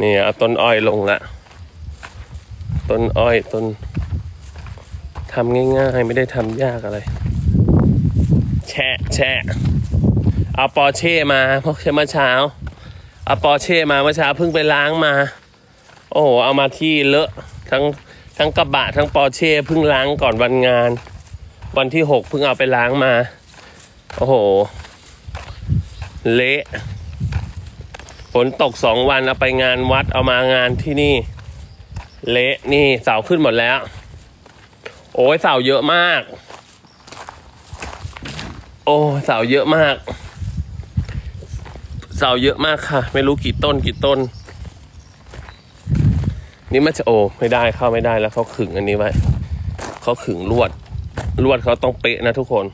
นี่เอาต้นอ้อยลงละต้นอ้อยต้นทำง่ายๆ ไม่ได้ทำยากอะไร แชะแชะเอาปอร์เช่มาเพราะเมื่อเช้าเอาปอร์เช่มาเมื่อเช้าเพิ่งไปล้างมา โอ้โหเอามาที่เลอะทั้งทั้งกระบะทั้งปอร์เช่เพิ่งล้างก่อนวันงาน วันที่หกเพิ่งเอาไปล้างมา โอ้โห เละ ฝนตกสองวันเอาไปงานวัดเอามางานที่นี่ เละนี่เสาขึ้นหมดแล้ว โอ้ยเสาเยอะมาก โอ้เสาเยอะมาก เสาเยอะมากค่ะ ไม่รู้กี่ต้นกี่ต้น นี่มันจะโอ้ไม่ได้เข้าไม่ได้แล้วเขาขึงอันนี้ไว้เขาขึงลวด ลวดเขาต้องเป๊ะนะทุกคน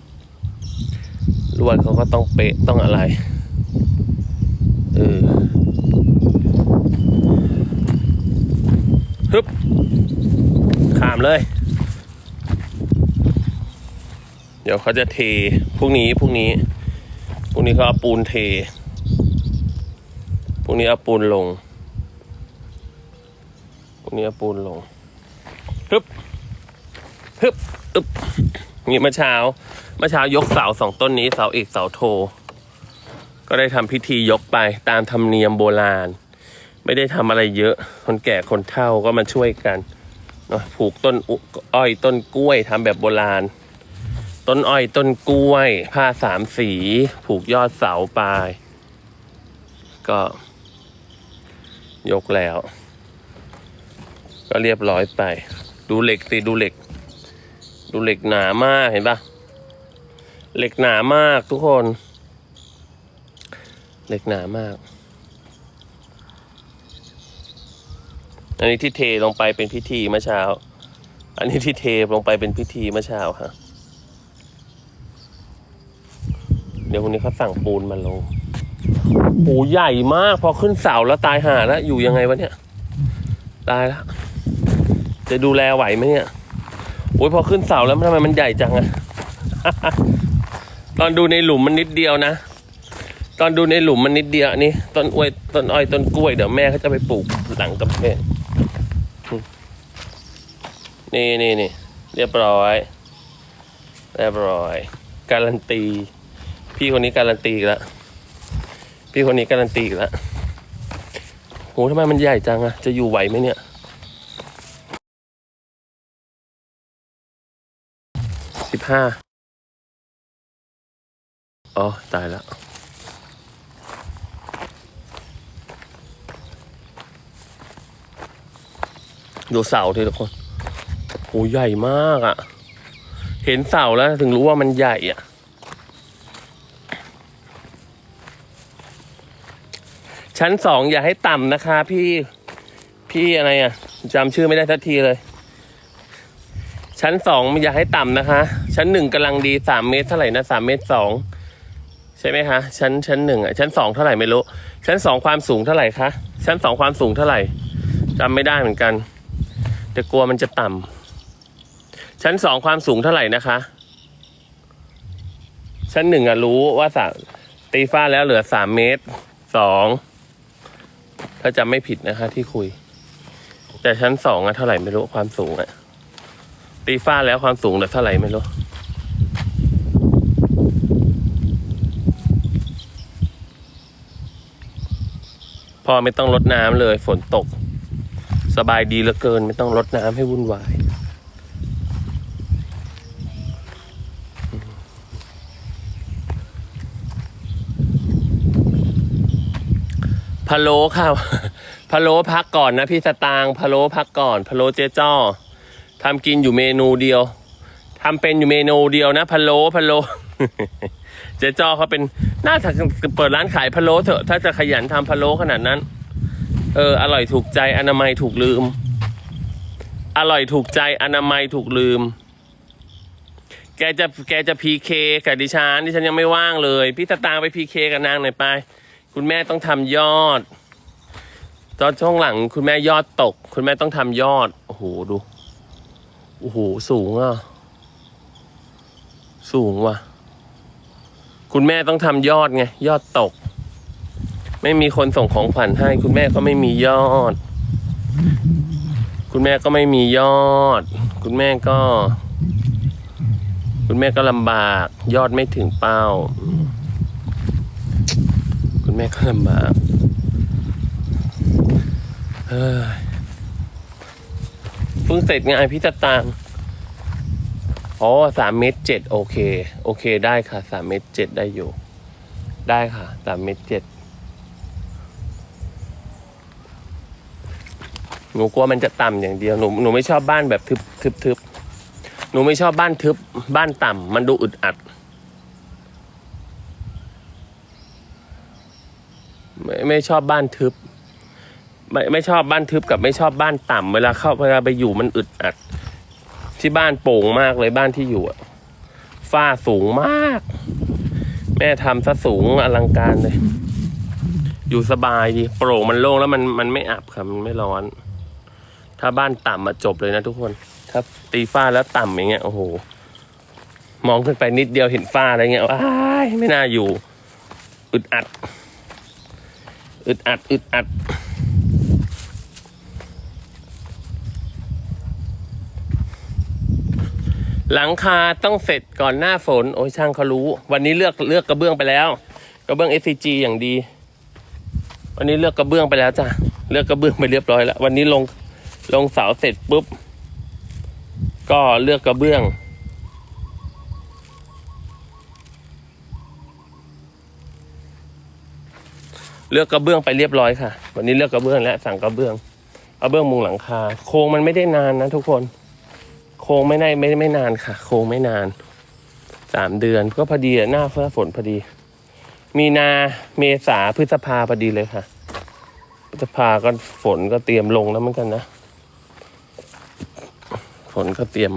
ลวดเขาก็ต้องเป๊ะต้องอะไรเออ ฮึบข้ามเลย เดี๋ยวเขาจะเทพรุ่งนี้พรุ่งนี้พรุ่งนี้เขาเอาปูนเทพรุ่งนี้เอาปูนลงพรุ่งนี้เอาปูนลงฮึบฮึบอึบนี่เมื่อเช้าเมื่อเช้ายกเสาสองต้นนี้เสาเอกเสาโท ก็ได้ทำพิธียกไปตามธรรมเนียมโบราณ ไม่ได้ทำอะไรเยอะ คนแก่คนเฒ่าก็มาช่วยกันเนาะผูกต้นอุอ้อยต้นกล้วยทำแบบโบราณ ต้นอ้อยต้นกล้วย ผ้าสามสีผูกยอดเสาปลาย ก็ ยกแล้ว ก็เรียบร้อยไป ดูเหล็กสิดูเหล็ก ดูเหล็กหนามากเห็นปะเหล็กหนามากทุกคน เหล็กหนามาก อันนี้ที่เทลงไปเป็นพิธีเมื่อเช้า อันนี้ที่เทลงไปเป็นพิธีเมื่อเช้าฮะเดี๋ยววันนี้เขาสั่งปูนมาลงโอ้ใหญ่มาก พอขึ้นเสาแล้วตายห่าแล้วอยู่ยังไงวะเนี่ย ตายแล้วจะดูแลไหวไหมเนี่ยโอ้ยพอขึ้นเสาแล้วทำไมมันใหญ่จังอะตอนดูในหลุมมันนิดเดียวนะ ตอนดูในหลุมมันนิดเดียวนนี้ต้นอ้อยต้นอ้อยต้นกล้วยเดี๋ยวแม่เขาจะไปปลูกหลังกำแพง นี่นี่นี่เรียบร้อย เรียบร้อย การันตี พี่คนนี้การันตีอีกแล้วพี่คนนี้การันตีอีกแล้วโหทำไมมันใหญ่จังอะจะอยู่ไหวไหมเนี่ย สิบห้า อ๋อ ตายแล้วดูเสาทีทุกคน หใหญ่มากอะ่ะ เห็นเสาแล้วถึงรู้ว่ามันใหญ่อะ่ะ ชั้นสองอย่าให้ต่ำนะคะ พี่พี่อะไรอะ่ะจำชื่อไม่ได้ทักทีเลย ชั้นสองอย่าให้ต่ำนะคะ ชั้นหนึ่งกำลังดีสามเมตรเท่าไหร่นะสามเมตรสองใช่ไหมคะ ชั้นชั้นหนึ่งอะชั้นสองเท่าไหร่ไม่รู้ ชั้นสองความสูงเท่าไหร่คะชั้นสองความสูงเท่าไหร่จำไม่ได้เหมือนกันแต่กลัวมันจะต่ำ ชั้นสองความสูงเท่าไหร่นะคะ ชั้นหนึ่งอะรู้ว่าสามตีฟ้าแล้วเหลือสามเมตรสองถ้าจำไม่ผิดนะคะ ที่คุย แต่ชั้นสองอะเท่าไหร่ไม่รู้ความสูงอะตีฟ้าแล้วความสูงเหลือเท่าไหร่ไม่รู้พอไม่ต้องรดน้ำเลยฝนตก สบายดีเหลือเกิน ไม่ต้องรดน้ำให้วุ่นวาย พะโล้ค่ะพะโล้พักก่อนนะพี่สตางพะโล้พักก่อนพะโล้เจ๊จ้อทำกินอยู่เมนูเดียวทำเป็นอยู่เมนูเดียวนะพะโล้พะโล้เจ๊จ้อเขาเป็นน่าจะเปิดร้านขายพะโล้เถอะ ถ้าจะขยันทำพะโล้ขนาดนั้น เออ อร่อยถูกใจอนามัยถูกลืม อร่อยถูกใจอนามัยถูกลืม แกจะแกจะพีเคกับดิฉันดิฉันยังไม่ว่างเลย พี่ตะตางไปพีเคกับนางหน่อยไป คุณแม่ต้องทำยอด ตอนช่วงหลังคุณแม่ยอดตก คุณแม่ต้องทำยอด โอ้โหดู โอ้โหสูงอะ สูงว่ะ คุณแม่ต้องทำยอดไง ยอดตก ไม่มีคนส่งของขวัญให้ คุณแม่ก็ไม่มียอด คุณแม่ก็ไม่มียอด คุณแม่ก็ คุณแม่ก็ลำบาก ยอดไม่ถึงเป้า คุณแม่ก็ลำบากเฮ้ยเพิ่งเสร็จงานพิจตางอ๋อสามเมตรเจ็ดโอเค โอเคได้ค่ะสามเมตรเจ็ดได้อยู่ ได้ค่ะสามเมตรเจ็ดหนูกลัวมันจะต่ำอย่างเดียวหนูหนูไม่ชอบบ้านแบบทึบทึบทึบหนูไม่ชอบบ้านทึบบ้านต่ำมันดูอึดอัด ไม่ชอบบ้านทึบ ไม่ไม่ชอบบ้านทึบกับไม่ชอบบ้านต่ำเวลาเข้าเวลาไปอยู่มันอึดอัด ที่บ้านโป่งมากเลยบ้านที่อยู่อะฝ้าสูงมาก แม่ทำซะสูงอลังการเลย อยู่สบายดีโปร่งมันโล่งแล้วมันมันไม่อับค่ะมันไม่ร้อน ถ้าบ้านต่ำมาจบเลยนะทุกคน ถ้าตีฝ้าแล้วต่ำอย่างเงี้ยโอ้โหมองขึ้นไปนิดเดียวเห็นฝ้าอะไรเงี้ยว้ายไม่น่าอยู่อึดอัด อึดอัดอึดอัดหลังคาต้องเสร็จก่อนหน้าฝน โอ้ยช่างเขารู้ วันนี้เลือกเลือกกระเบื้องไปแล้ว กระเบื้อง SCG อย่างดี วันนี้เลือกกระเบื้องไปแล้วจ้ะเลือกกระเบื้องไปเรียบร้อยแล้ว วันนี้ลงลงเสาเสร็จปุ๊บ ก็เลือกกระเบื้อง เลือกกระเบื้องไปเรียบร้อยค่ะ วันนี้เลือกกระเบื้องและสั่งกระเบื้องกระเบื้องมุงหลังคา โครงมันไม่ได้นานนะทุกคน โครงไม่ได้ไม่ไม่นานค่ะ โครงไม่นานสามเดือนก็พอดีหน้าเฟ้อฝนพอดี มีนาเมษาพฤษภาพอดีเลยค่ะพฤษภาก็ฝนก็เตรียมลงแล้วเหมือนกันนะ ฝนก็เตรียม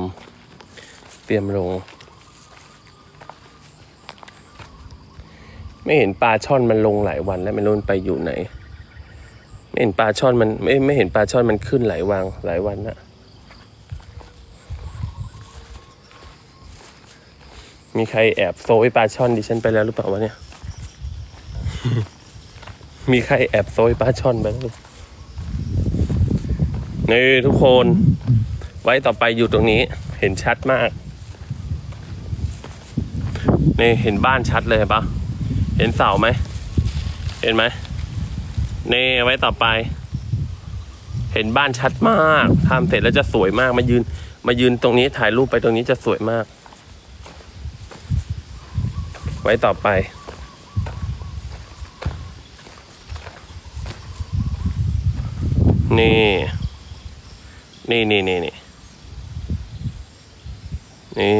เตรียมลง ไม่เห็นปลาช่อนมันลงหลายวันแล้วไม่รู้มันไปอยู่ไหน ไม่เห็นปลาช่อนมันไม่ไม่เห็นปลาช่อนมันขึ้นหลายวังหลายวันนะมีใครแอบโซยปลาช่อนดิฉันไปแล้วหรือเปล่าวะเนี่ย มีใครแอบโซยปลาช่อนไปแล้วหรือนี่ทุกคน ไว้ต่อไปอยู่ตรงนี้ เห็นชัดมาก นี่เห็นบ้านชัดเลยปะ เห็นเสาไหม เห็นไหมนี่ไว้ต่อไป เห็นบ้านชัดมากทำเสร็จแล้วจะสวยมากมายืน มายืนตรงนี้ถ่ายรูปไปตรงนี้จะสวยมาก ไว้ต่อไปนี่ นี่นี่นี่นี่นี่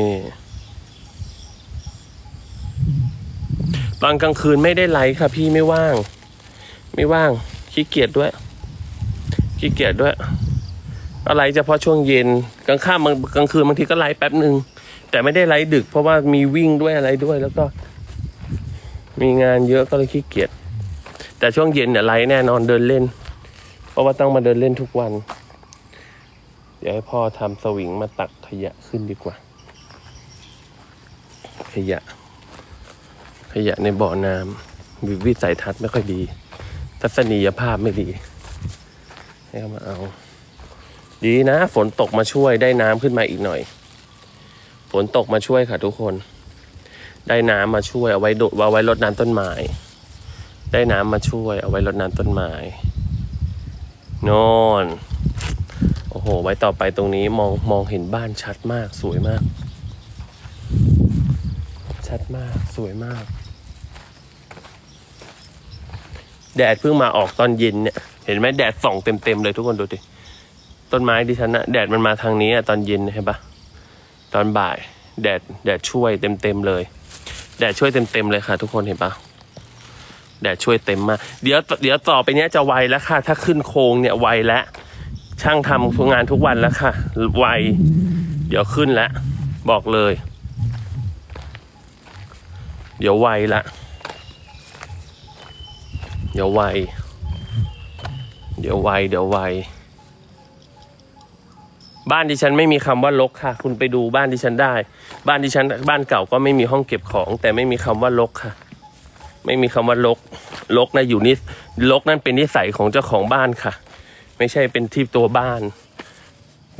ตอนกลางคืนไม่ได้ไลฟ์ค่ะพี่ไม่ว่าง ไม่ว่างขี้เกียจด้วยขี้เกียจด้วยก็ไลฟ์เฉพาะช่วงเย็นกลางค่ำกลางคืนบางทีก็ไลฟ์แป๊บหนึ่งแต่ไม่ได้ไลฟ์ดึก เพราะว่ามีวิ่งด้วยอะไรด้วยแล้วก็ มีงานเยอะก็เลยขี้เกียจแต่ช่วงเย็นเนี่ยไลฟ์แน่นอนเดินเล่น เพราะว่าต้องมาเดินเล่นทุกวัน เดี๋ยวให้พ่อทำสวิงมาตักขยะขึ้นดีกว่า ขยะ ยะในบ่อน้ำวิวิสัยทัศน์ไม่ค่อยดี ทัศนียภาพไม่ดี ให้เขามาเอา ดีนะ ฝนตกมาช่วยได้น้ำขึ้นมาอีกหน่อย ฝนตกมาช่วยค่ะทุกคน ได้น้ำมาช่วยเอาไว้ดูเอาไว้รดน้ำต้นไม้ ได้น้ำมาช่วยเอาไว้รดน้ำต้นไม้นอนโอ้โห ไว้ต่อไปตรงนี้มองมองเห็นบ้านชัดมากสวยมาก ชัดมากสวยมาก แดดเพิ่งมาออกตอนเย็นเนี่ย เห็นไหมแดดส่องเต็มๆเลยทุกคนดูดิ ต้นไม้ดิฉันนะแดดมันมาทางนี้อะตอนเย็นเห็นปะตอนบ่ายแดดแดดช่วยเต็มๆเลย แดดช่วยเต็มๆเลยค่ะ ทุกคนเห็นปะแดดช่วยเต็มมาก เดี๋ยวเดี๋ยวต่อไปเนี้ยจะไวแล้วค่ะ ถ้าขึ้นโครงเนี่ยไวแล้ว ช่างทำทุกงานทุกวันแล้วค่ะ ไว เดี๋ยวขึ้นแล้วบอกเลย เดี๋ยวไวละ เดี๋ยวไว เดี๋ยวไว เดี๋ยวไว บ้านดิฉันไม่มีคำว่าลกค่ะ คุณไปดูบ้านดิฉันได้ บ้านดิฉัน บ้านเก่าก็ไม่มีห้องเก็บของ แต่ไม่มีคำว่าลกค่ะ ไม่มีคำว่าลก ลกนะอยู่นิลกนั่นเป็นนิสัยของเจ้าของบ้านค่ะ ไม่ใช่เป็นที่ตัวบ้าน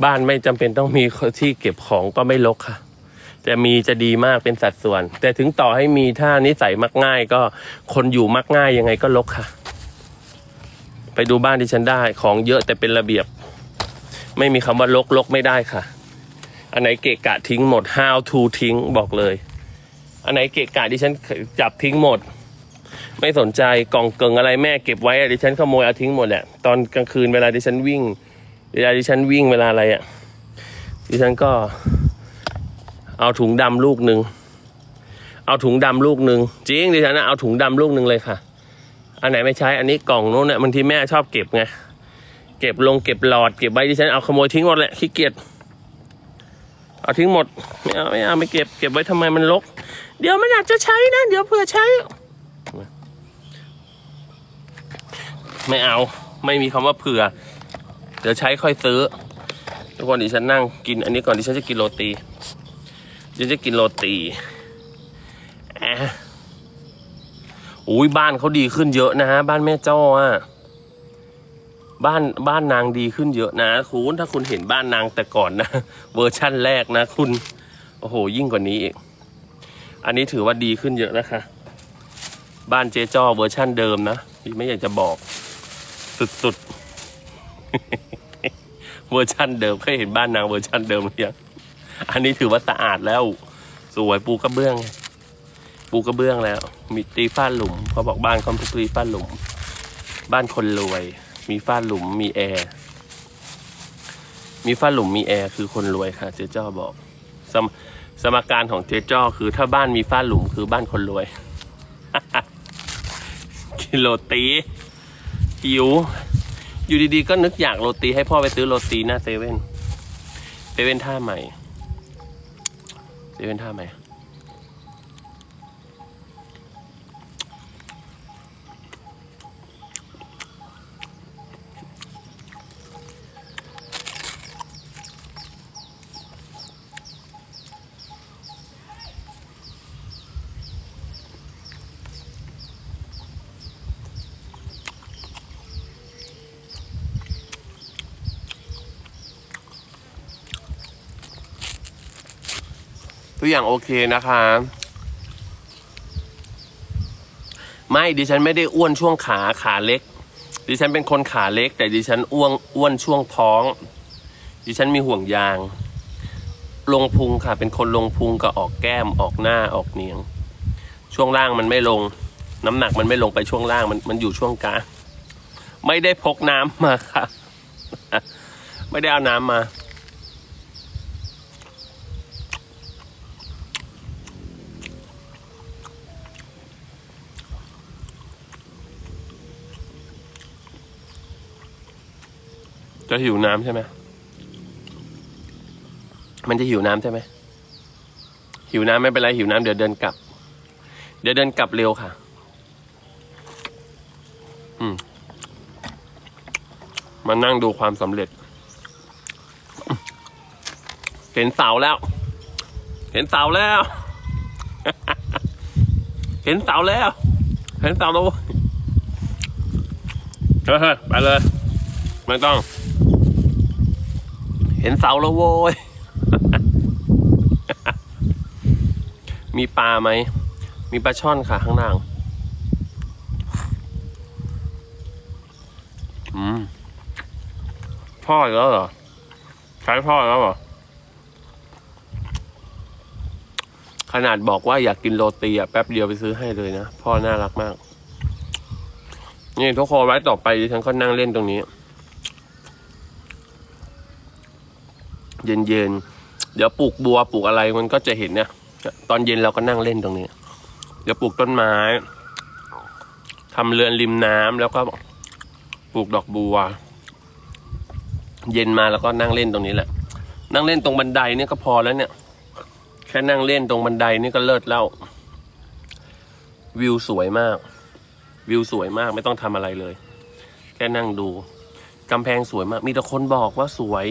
บ้านไม่จำเป็นต้องมีที่เก็บของก็ไม่ลกค่ะ แต่มีจะดีมากเป็นสัดส่วน แต่ถึงต่อให้มีถ้านิสัยมักง่าย ก็คนอยู่มักง่ายยังไงก็ลกค่ะ ไปดูบ้านที่ฉันได้ของเยอะแต่เป็นระเบียบ ไม่มีคำว่าลกลกไม่ได้ค่ะ อันไหนเกะกะทิ้งหมด how to ทิ้งบอกเลย อันไหนเกะกะที่ฉันจับทิ้งหมดไม่สนใจกล่องเกิงอะไรแม่เก็บไว้อะดิฉันขโมยเอาทิ้งหมดแหละตอนกลางคืนเวลาดิฉันวิ่ง เวลาดิฉันวิ่งเวลาอะไรอะดิฉันก็ เอาถุงดำลูกหนึ่ง เอาถุงดำลูกหนึ่งจริงดิฉันนะเอาถุงดำลูกหนึ่งเลยค่ะ อันไหนไม่ใช้ อันนี้กล่องนู้นเนี่ยบางทีแม่ชอบเก็บไง เก็บลงเก็บหลอดเก็บไว้ดิฉันเอาขโมยทิ้งหมดแหละขี้เกียจ เอาทิ้งหมดไม่เอาไม่เอาไม่เก็บเก็บไว้ทำไมมันรก เดี๋ยวมันอากจะใช้นะ เดี๋ยวเผื่อใช้ ไม่เอาไม่มีคำว่าเผื่อ เดี๋ยวใช้ค่อยซื้อทุกคนดิฉันนั่งกินอันนี้ก่อนดิฉันจะกินโรตี ดิฉันจะกินโรตีแอะอุ้ยบ้านเขาดีขึ้นเยอะนะฮะบ้านแม่จ้ออะบ้านบ้านนางดีขึ้นเยอะนะ คุณถ้าคุณเห็นบ้านนางแต่ก่อนนะ เวอร์ชั่นแรกนะ คุณ โอ้โห ยิ่งกว่านี้อีก อันนี้ถือว่าดีขึ้นเยอะนะคะ บ้านเจ๊จ้อเวอร์ชั่นเดิมนะที่ไม่อยากจะบอก สุดๆเวอร์ชั่นเดิมเคยเห็นบ้านนางเวอร์ชั่นเดิมหรือยัง อันนี้ถือว่าสะอาดแล้ว สวยปูกระเบื้อง ปูกระเบื้องแล้ว มีตีฝ้าหลุมเขาบอกบ้านเขาตีฝ้าหลุม บ้านคนรวย มีฝ้าหลุมมีแอร์มีฝ้าหลุมมีแอร์คือคนรวยค่ะ เจ๊จ้อบอก สมสมการของเจ๊จ้อคือถ้าบ้านมีฝ้าหลุมคือบ้านคนรวย กินโรตีหิว อยู่ดีๆ ก็นึกอยากโรตีให้พ่อไปซื้อโรตีหน้าเซเว่นเซเว่นท่าใหม่ เซเว่นท่าไหม ทุกอย่างโอเคนะคะ ไม่ดิฉันไม่ได้อ้วนช่วงขาขาเล็ก ดิฉันเป็นคนขาเล็ก แต่ดิฉันอ้วนอ้วนช่วงท้อง ดิฉันมีห่วงยาง ลงพุงค่ะ เป็นคนลงพุงกับออกแก้มออกหน้าออกเนียง ช่วงล่างมันไม่ลง น้ำหนักมันไม่ลงไปช่วงล่างมันมันอยู่ช่วงกลางไม่ได้พกน้ำมาค่ะ ไม่ได้เอาน้ำมา จะหิวน้ำใช่ไหม มันจะหิวน้ำใช่ไหม หิวน้ำไม่เป็นไรหิวน้ำเดี๋ยวเดินกลับ เดี๋ยวเดินกลับเร็วค่ะ อืม มานั่งดูความสำเร็จ เห็นเสาแล้ว เห็นเสาแล้ว เห็นเสาแล้ว เห็นเสาแล้วเว้ยเฮ้ยไปเลย ไม่ต้อง ห็นเสาแล้วโว้ย มีปลาไหม มีปลาช่อนค่ะข้างล่าง อืม พ่ออีกแล้วเหรอ ใช้พ่อแล้วเหรอ ขนาดบอกว่าอยากกินโรตีอะแป๊บเดียวไปซื้อให้เลยนะ พ่อน่ารักมาก นี่ทุกคนไว้ต่อไปฉันก็นั่งเล่นตรงนี้ เย็นๆเดี๋ยวปลูกบัวปลูกอะไรมันก็จะเห็นเนี่ยตอนเย็นเราก็นั่งเล่นตรงนี้ เดี๋ยวปลูกต้นไม้ทำเรือนริมน้ำแล้วก็ปลูกดอกบัว เย็นมาแล้วก็นั่งเล่นตรงนี้แหละ นั่งเล่นตรงบันไดเนี่ยก็พอแล้วเนี่ย แค่นั่งเล่นตรงบันไดนี่ก็เลิศแล้ว วิวสวยมาก วิวสวยมากไม่ต้องทำอะไรเลย แค่นั่งดูกำแพงสวยมาก มีแต่คนบอกว่าสวย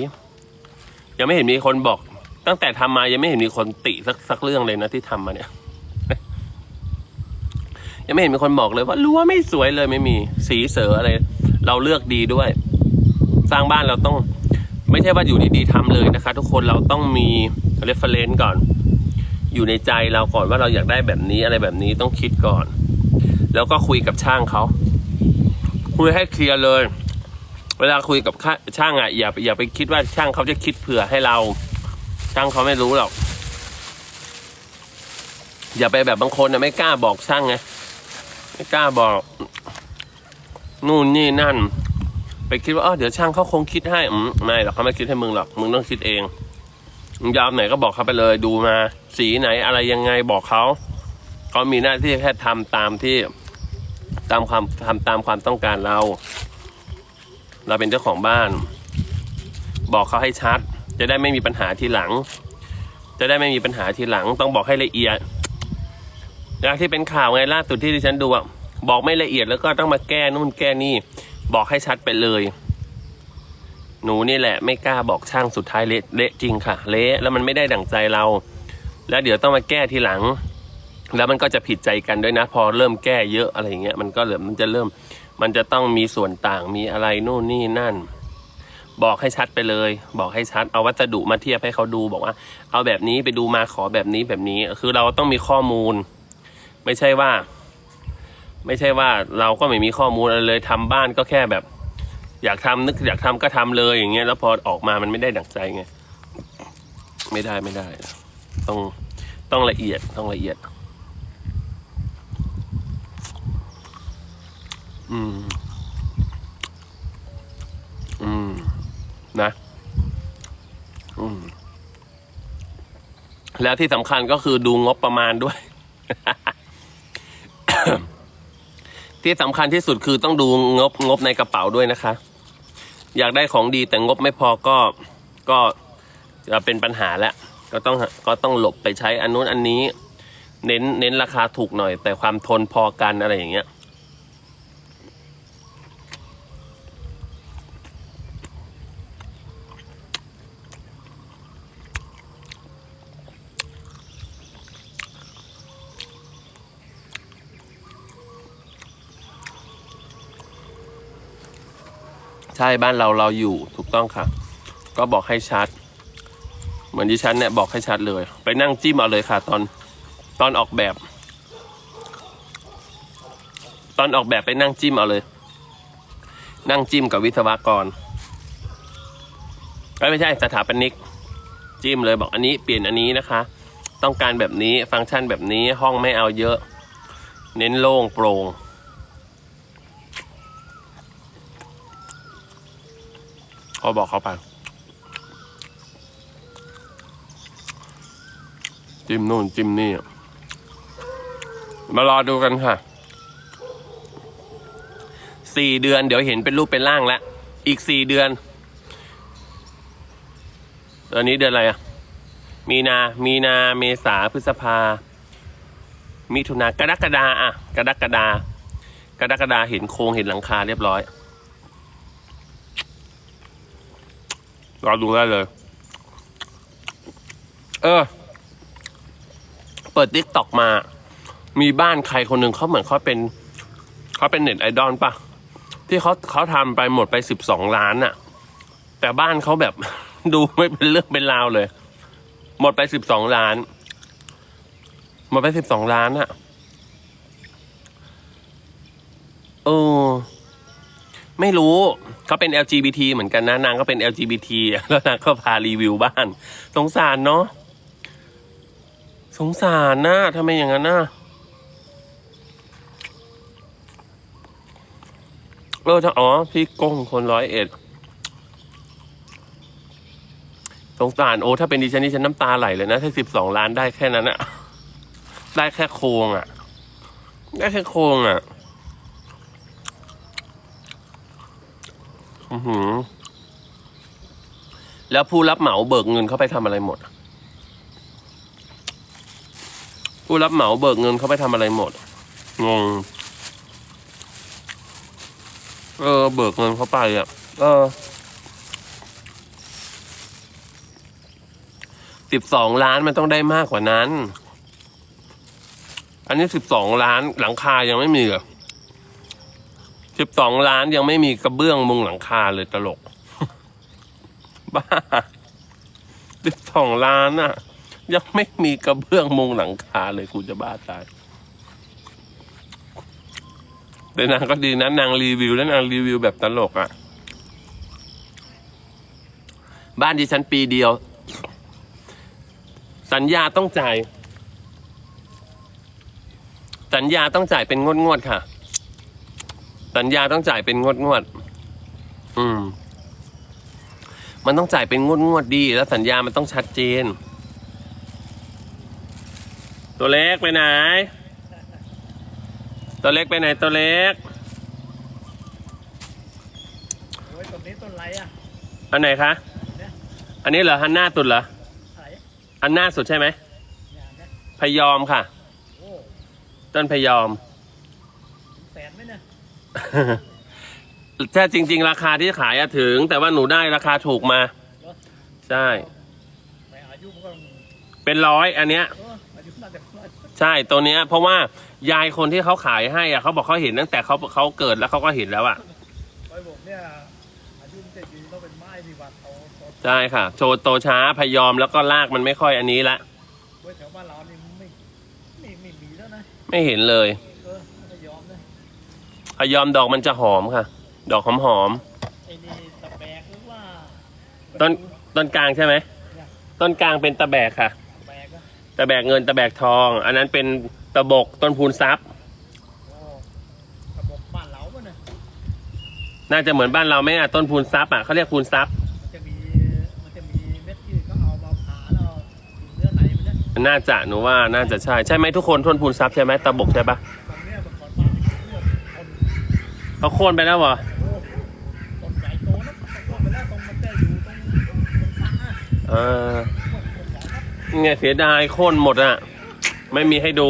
ยังไม่เห็นมีคนบอก ตั้งแต่ทำมายังไม่เห็นมีคนติสักสักเรื่องเลยนะที่ทำมาเนี่ย ยังไม่เห็นมีคนบอกเลยว่ารั้วไม่สวยเลยไม่มี สีเสืออะไร เราเลือกดีด้วย สร้างบ้านเราต้อง ไม่ใช่ว่าอยู่ดีๆทำเลยนะคะ ทุกคนเราต้องมี reference ก่อน อยู่ในใจเราก่อนว่าเราอยากได้แบบนี้อะไรแบบนี้ต้องคิดก่อน แล้วก็คุยกับช่างเขาคุยให้เคลียร์เลย เวลาคุยกับช่างอะอย่าอย่าไปคิดว่าช่างเขาจะคิดเผื่อให้เรา ช่างเขาไม่รู้หรอก อย่าไปแบบบางคนนะไม่กล้าบอกช่างไงไม่กล้าบอก นู่นนี่นั่น ไปคิดว่าอ๋อเดี๋ยวช่างเขาคงคิดให้อืมไม่หรอกเขาไม่คิดให้มึงหรอกมึงต้องคิดเองมึงยาวไหนก็บอกเขาไปเลยดูมา สีไหนอะไรยังไงบอกเขาเขามีหน้าที่แค่ทำตามที่ ตามความทำตามความต้องการเรา เราเป็นเจ้าของบ้าน บอกเขาให้ชัด จะได้ไม่มีปัญหาทีหลัง จะได้ไม่มีปัญหาทีหลัง ต้องบอกให้ละเอียดอย่างที่เป็นข่าวไงล่าสุดที่ดิฉันดูอะบอกไม่ละเอียดแล้วก็ต้องมาแก้นู่นแก้นี่ บอกให้ชัดไปเลย หนูนี่แหละ ไม่กล้าบอกช่างสุดท้ายเละเละจริงค่ะ เละแล้วมันไม่ได้ดั่งใจเรา แล้วเดี๋ยวต้องมาแก้ทีหลัง แล้วมันก็จะผิดใจกันด้วยนะ พอเริ่มแก้เยอะอะไรอย่างเงี้ยมันก็เริ่มมันจะเริ่ม มันจะต้องมีส่วนต่างมีอะไรนู่นนี่นั่น บอกให้ชัดไปเลย บอกให้ชัด เอาวัสดุมาเทียบให้เขาดูบอกว่า เอาแบบนี้ไปดูมาขอแบบนี้แบบนี้ คือเราต้องมีข้อมูล ไม่ใช่ว่า ไม่ใช่ว่าเราก็ไม่มีข้อมูลอะไรเลยทำบ้านก็แค่แบบ อยากทำนึกอยากทำก็ทำเลยอย่างเงี้ยแล้วพอออกมามันไม่ได้ดั่งใจไงไม่ได้ไม่ได้ ต้องต้องละเอียดต้องละเอียด อืม อืม นะ อืม แล้วที่สำคัญก็คือดูงบประมาณด้วย ที่สำคัญที่สุดคือต้องดูงบงบในกระเป๋าด้วยนะคะ อยากได้ของดีแต่งบไม่พอก็ก็จะเป็นปัญหาแล้วก็ต้องก็ต้องหลบไปใช้อันนู้นอันนี้ เน้นเน้นราคาถูกหน่อย แต่ความทนพอกันอะไรอย่างเงี้ย ใช่บ้านเราเราอยู่ถูกต้องค่ะ ก็บอกให้ชัด เหมือนที่ฉันเนี่ยบอกให้ชัดเลย ไปนั่งจิ้มเอาเลยค่ะ ตอนตอนออกแบบ ตอนออกแบบไปนั่งจิ้มเอาเลย นั่งจิ้มกับวิศวกรไม่ใช่สถาปนิก จิ้มเลยบอกอันนี้เปลี่ยนอันนี้นะคะ ต้องการแบบนี้ฟังก์ชันแบบนี้ห้องไม่เอาเยอะ เน้นโล่งโปร่ง เขาบอกเขาไป จิ้มนู่นจิ้มนี่ มารอดูกันค่ะ สี่เดือนเดี๋ยวเห็นเป็นรูปเป็นร่างแล้ว อีกสี่เดือน ตอนนี้เดือนอะไรอะมีนา มีนา เมษา พฤษภา มิถุนากรกฎาอะ กรกฎากรกฎาเห็นโครงเห็นหลังคาเรียบร้อย รอดูได้เลย เออ เปิดติ๊กตอกมา มีบ้านใครคนหนึ่งเขาเหมือนเขาเป็นเขาเป็นเน็ตไอดอลปะที่เขาเขาทำไปหมดไปสิบสองล้านอะแต่บ้านเขาแบบดูไม่เป็นเรื่องเป็นราวเลย หมดไปสิบสองล้าน หมดไปสิบสองล้านอะเออ ไม่รู้เขาเป็น LGBT เหมือนกันนะนางก็เป็น LGBT แล้วนางก็พารีวิวบ้าน สงสารเนาะสงสารนะทำไมอย่างนั้นนะเออถ้าอ๋อ พี่ก้งคนร้อยเอ็ดสงสารโอ้ถ้าเป็นดิฉันดิฉันน้ำตาไหลเลยนะ ถ้าสิบสองล้านได้แค่นั้นอะได้แค่โครงอะได้แค่โครงอะ อือหือ แล้วผู้รับเหมาเบิกเงินเขาไปทำอะไรหมด ผู้รับเหมาเบิกเงินเขาไปทำอะไรหมด งง เออ เบิกเงินเขาไปอะ เออสิบสองล้านมันต้องได้มากกว่านั้น อันนี้สิบสองล้านหลังคายังไม่มีเหรอ สิบสองล้านยังไม่มีกระเบื้องมุงหลังคาเลยตลก บ้าสิบสองล้านอะ ยังไม่มีกระเบื้องมุงหลังคาเลยกูจะบ้าตายแต่นางก็ดีนะนางรีวิวแล้วนางรีวิวแบบตลกอะ บ้านดิฉันปีเดียว สัญญาต้องจ่าย สัญญาต้องจ่ายเป็นงดงวดๆค่ะ สัญญาต้องจ่ายเป็นงวดงวดๆอืม มันต้องจ่ายเป็นงวดงวดๆดี แล้วสัญญามันต้องชัดเจน ตัวเล็กไปไหน ตัวเล็กไปไหนตัวเล็กโอ้ยต้นนี้ต้นไรอะอันไหนคะ อันนี้เหรอฮันหน้าสุดเหรอ ไหนอันหน้าสุดใช่ไหม เนี่ยเนี่ยพยอมค่ะ โอ้ ต้นพยอม ถึงแสนไหมเนี่ย ถ้าจริง ๆ ราคาที่ขายอะถึง แต่ว่าหนูได้ราคาถูกมา ใช่แต่อายุมันก็เป็นร้อยอันเนี้ย เอออายุน่าจะร้อยใช่ตัวเนี้ย เพราะว่ายายคนที่เขาขายให้อะเขาบอกเขาเห็นตั้งแต่เขาเขาเกิดแล้วเขาก็เห็นแล้วอะไว้ผมเนี่ยอายุมันจะยืนต้องเป็นไม้ที่วัดเขาเขาใช่ค่ะ โชว์โตช้าพยอมแล้วก็ลากมันไม่ค่อยอันนี้ละ ไว้แถวบ้านเรานี่ไม่ไม่ไม่มีแล้วนะ ไม่เห็นเลย เออไม่ยอมนะ พยอมดอกมันจะหอมค่ะ ดอกหอมหอมไอ้นี่ตะแบกหรือว่าๆต้นต้นกลางใช่ไหมต้นกลางเป็นตะแบกค่ะ ตะแบกอะตะแบกเงินตะแบกทอง อันนั้นเป็นตะบกต้นพูนทรัพย์ โอ้ระบบบ้านเราปะเนี่ยน่าจะเหมือนบ้านเราไหมอะต้นพูนทรัพย์อะเขาเรียกพูนทรัพย์มันจะมีมันจะมีเม็ดที่เขาเอามาผ่าแล้วอยู่เนื้อไหนมันเนี่ยน่าจะหนูว่าน่าจะใช่ใช่ไหมทุกคนต้นพูนทรัพย์ใช่ไหมตะบกใช่ปะ เขาโค่นไปแล้วเหรอต้นใหญ่โตนะต้นไปแล้วตรงมันจะอยู่ตรงตรงพระอะเออนี่ไงเสียดายโค่นหมดอะไม่มีให้ดู